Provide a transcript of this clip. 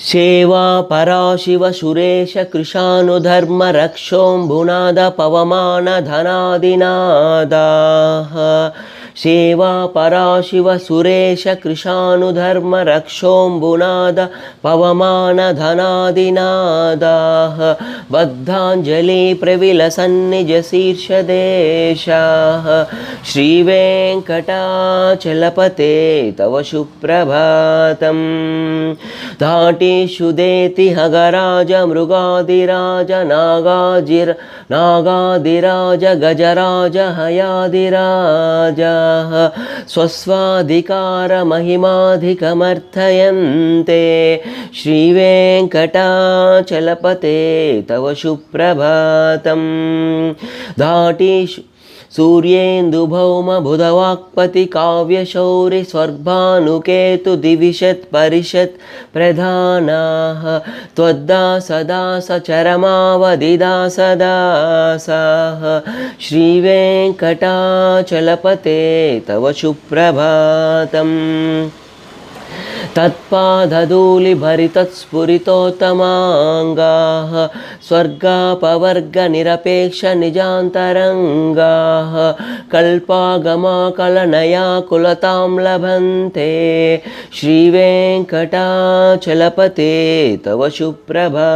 సేవా పరాశివ సురేష కృషానుధర్మ రక్షోంభునాద పవమాన ధనాదినాదా सेवा पराशिवसुरेश कृशानुधर्मरक्षोऽम्बुनाद पवमानधनादिनादाः सेवा पराशिवसुरेश कृशानुधर्मरक्षोऽम्बुनाद पवमानधनादिनादाः बद्धाञ्जलि प्रविलसन्निजशीर्षदेशाः श्रीवेङ्कटाचलपते तव सुप्रभातम् धाटेषु देति हगराज मृगादिराज नागाजिर नागादिराज गजराज हयादिराजाः स्वस्वाधिकारमहिमाधिकमर्थयन्ते श्रीवेङ्कटाचलपते तव సూర్యేందు భౌమ బుధవాక్పతి కావ్యశౌరి స్వర్భానుకేతు దివిషత్ పరిషత్ ప్రధానా. త్వద్దా సదా సచరమావదిదాసదాసా శ్రీవేంకటాచలపతే తవ సుప్రభాతం. तत्पादधूलिभरितत्स्फुरितोत्तमाङ्गाः स्वर्गापवर्गनिरपेक्षनिजान्तरङ्गाः कल्पागमाकलनया कुलतां लभन्ते श्रीवेङ्कटाचलपते तव सुप्रभा